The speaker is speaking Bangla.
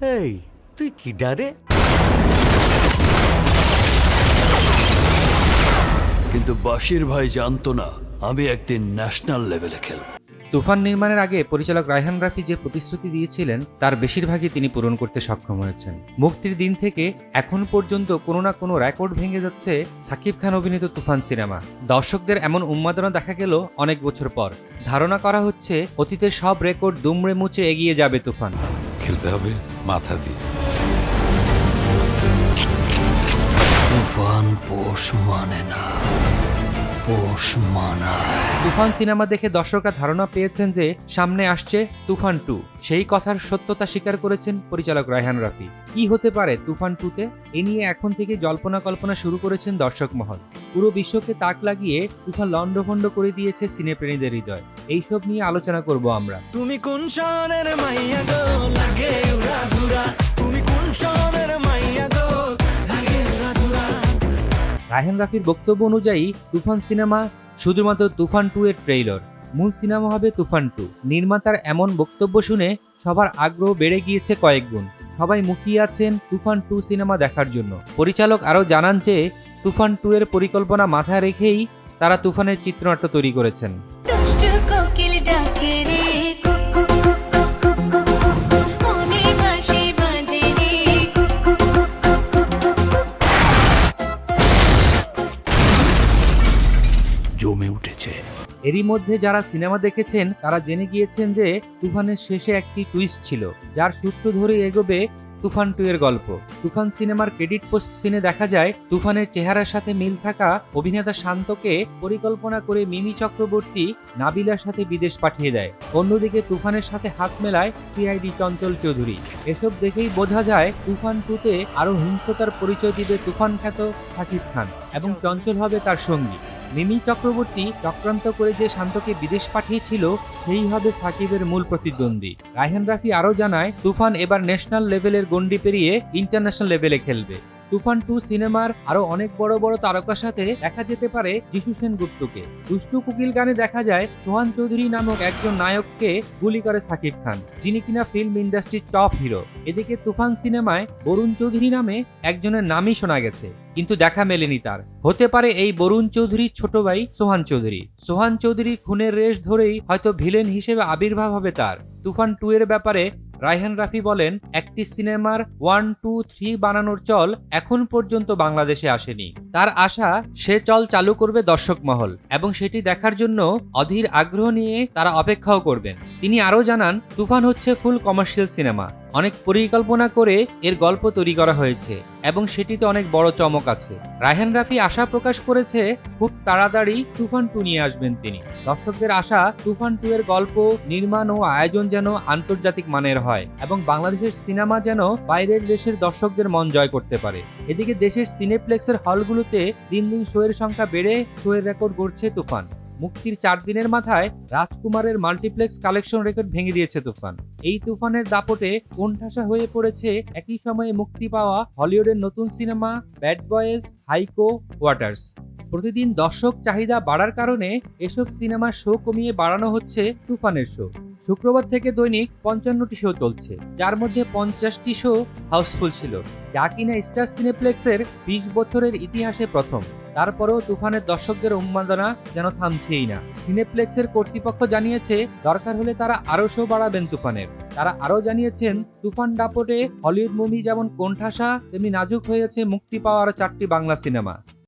এই তুই কি ডারে? কিন্তু বাশির ভাই জানতো না আমি একদিন ন্যাশনাল লেভেলে খেলব। তুফান নির্মাণের আগে পরিচালক রায়হান রাফি যে প্রতিশ্রুতি দিয়েছিলেন তার বেশিরভাগই তিনি পূরণ করতে সক্ষম হয়েছেন। মুক্তির দিন থেকে এখন পর্যন্ত কোনো না কোনো রেকর্ড ভেঙে যাচ্ছে সাকিব খান অভিনীত তুফান সিনেমা। দর্শকদের এমন উন্মাদনা দেখা গেল অনেক বছর পর। ধারণা করা হচ্ছে অতীতের সব রেকর্ড দুমড়ে মুছে এগিয়ে যাবে তুফান। খেলতে হবে মাথা দিয়ে। তুফান পোষ মানে না। পোষ তুফান সিনেমা দেখে দর্শকরা ধারণা পেয়েছেন যে সামনে আসছে তুফান টু। সেই কথার সত্যতা স্বীকার করেছেন পরিচালক রায়হান রাফি। কি হতে পারে তুফান টুতে? এ নিয়ে এখন থেকে জল্পনা কল্পনা শুরু করেছেন দর্শক মহল। পুরো বিশ্বকে তাক লাগিয়ে তুফান লন্ডভন্ড করে দিয়েছে সিনেপ্রেমীদের হৃদয়। এইসব নিয়ে আলোচনা করব আমরা। তুমি কোন শহরের মাইয়া গো? লাগে উড়া রায়হান রাফির বক্তব্য অনুযায়ী, তুফান সিনেমা শুধুমাত্র তুফান টু এর ট্রেইলর মূল সিনেমা হবে তুফান টু নির্মাতার এমন বক্তব্য শুনে সবার আগ্রহ বেড়ে গিয়েছে কয়েক গুণ। সবাই মুখিয়ে আছেন তুফান টু সিনেমা দেখার জন্য। পরিচালক আরও জানান যে, তুফান টু এর পরিকল্পনা মাথায় রেখেই তারা তুফানের চিত্রনাট্য তৈরি করেছেন। এরই মধ্যে যারা সিনেমা দেখেছেন তারা জেনে গিয়েছেন যে তুফানের শেষে একটি টুইস্ট ছিল যার সূত্র ধরে এগোবে তুফান টু এর গল্প। তুফান সিনেমার ক্রেডিট পোস্ট সিনে দেখা যায় তুফানের চেহারার সাথে মিল থাকা অভিনেতা শান্তকে পরিকল্পনা করে মিমি চক্রবর্তী নাবিলার সাথে বিদেশ পাঠিয়ে দেয়। অন্যদিকে তুফানের সাথে হাত মেলায় সিআইডি চঞ্চল চৌধুরী। এসব দেখেই বোঝা যায় তুফান টুতে আরও হিংস্রতার পরিচয় দিবে তুফান খ্যাত শাকিব খান এবং চঞ্চল হবে তার সঙ্গী। মিমি চক্রবর্তী চক্রান্ত করে যে শান্তকে বিদেশ পাঠিয়েছিল, সেই হবে সাকিবের মূল প্রতিদ্বন্দ্বী। রায়হান রাফি আরও জানায়, তুফান এবার ন্যাশনাল লেভেলের গণ্ডি পেরিয়ে ইন্টারন্যাশনাল লেভেলে খেলবে। তুফান টু সিনেমার আরও অনেক বড় বড় তারকার সাথে দেখা যেতে পারে যিশু সেনগুপ্তকে। দুষ্টু কুকিল গানে দেখা যায় সোহান চৌধুরী নামক একজন নায়ককে গুলি করে সাকিব খান, যিনি কিনা ফিল্ম ইন্ডাস্ট্রির টপ হিরো এদিকে তুফান সিনেমায় বরুণ চৌধুরী নামে একজনের নামই শোনা গেছে, কিন্তু দেখা মেলেনি তার। হতে পারে এই বরুণ চৌধুরীর ছোট ভাই সোহান চৌধুরী। সোহান চৌধুরী খুনের রেশ ধরেই হয়তো ভিলেন হিসেবে আবির্ভাব হবে তার। তুফান টু এর ব্যাপারে রায়হান রাফি বলেন, একটি সিনেমার ওয়ান, টু, থ্রি বানানোর চল এখন পর্যন্ত বাংলাদেশে আসেনি। তার আশা, সে চল চালু করবে দর্শক মহল এবং সেটি দেখার জন্য অধীর আগ্রহ নিয়ে তারা অপেক্ষাও করবেন। তিনি আরও জানান, তুফান হচ্ছে ফুল কমার্শিয়াল সিনেমা। অনেক পরিকল্পনা করে এর গল্প তৈরি করা হয়েছে, এবং সেটিতে অনেক বড় চমক আছে। রায়হান রাফি আশা প্রকাশ করেছে, খুব তাড়াতাড়ি তুফান টু নিয়ে আসবেন তিনি। দর্শকদের আশা, তুফান টু এর গল্প, নির্মাণ ও আয়োজন যেন আন্তর্জাতিক মানের হয়, এবং বাংলাদেশের সিনেমা যেন বাইরের দেশের দর্শকদের মন জয় করতে পারে। এদিকে দেশের সিনেপ্লেক্সের হলগুলোতে দিন দিন শোয়ের সংখ্যা বেড়ে, শোয়ের রেকর্ড গড়ছে তুফান। মুক্তির চার দিনের মাথায় রাজকুমারের মাল্টিপ্লেক্স কালেকশন রেকর্ড ভেঙে দিয়েছে তুফান। এই তুফানের দাপটে কোণঠাসা হয়ে পড়েছে একই সময়ে মুক্তি পাওয়া হলিউডের নতুন সিনেমা ব্যাড বয়েজ, হাইকো ওয়াটার্স প্রতিদিন দর্শক চাহিদা বাড়ার কারণে এসব সিনেমার শো কমিয়ে বাড়ানো হচ্ছে তুফানের শো। শুক্রবার থেকে দৈনিক পঞ্চান্নটি শো চলছে। যার মধ্যে পঞ্চাশটি শো হাউসফুল ছিল, যা কিনা স্টার সিনেপ্লেক্সের বিশ বছরের ইতিহাসে প্রথম। তারপরেও তুফানের দর্শকদের উন্মাদনা যেন থামছেই না। সিনেপ্লেক্সের কর্তৃপক্ষ জানিয়েছে, দরকার হলে তারা আরও শো বাড়াবেন তুফানের। তারা আরও জানিয়েছেন, তুফান দাপটে হলিউড মুভি যেমন কোণঠাসা, তেমনি নাজুক হয়েছে মুক্তি পাওয়ার চারটি বাংলা সিনেমা।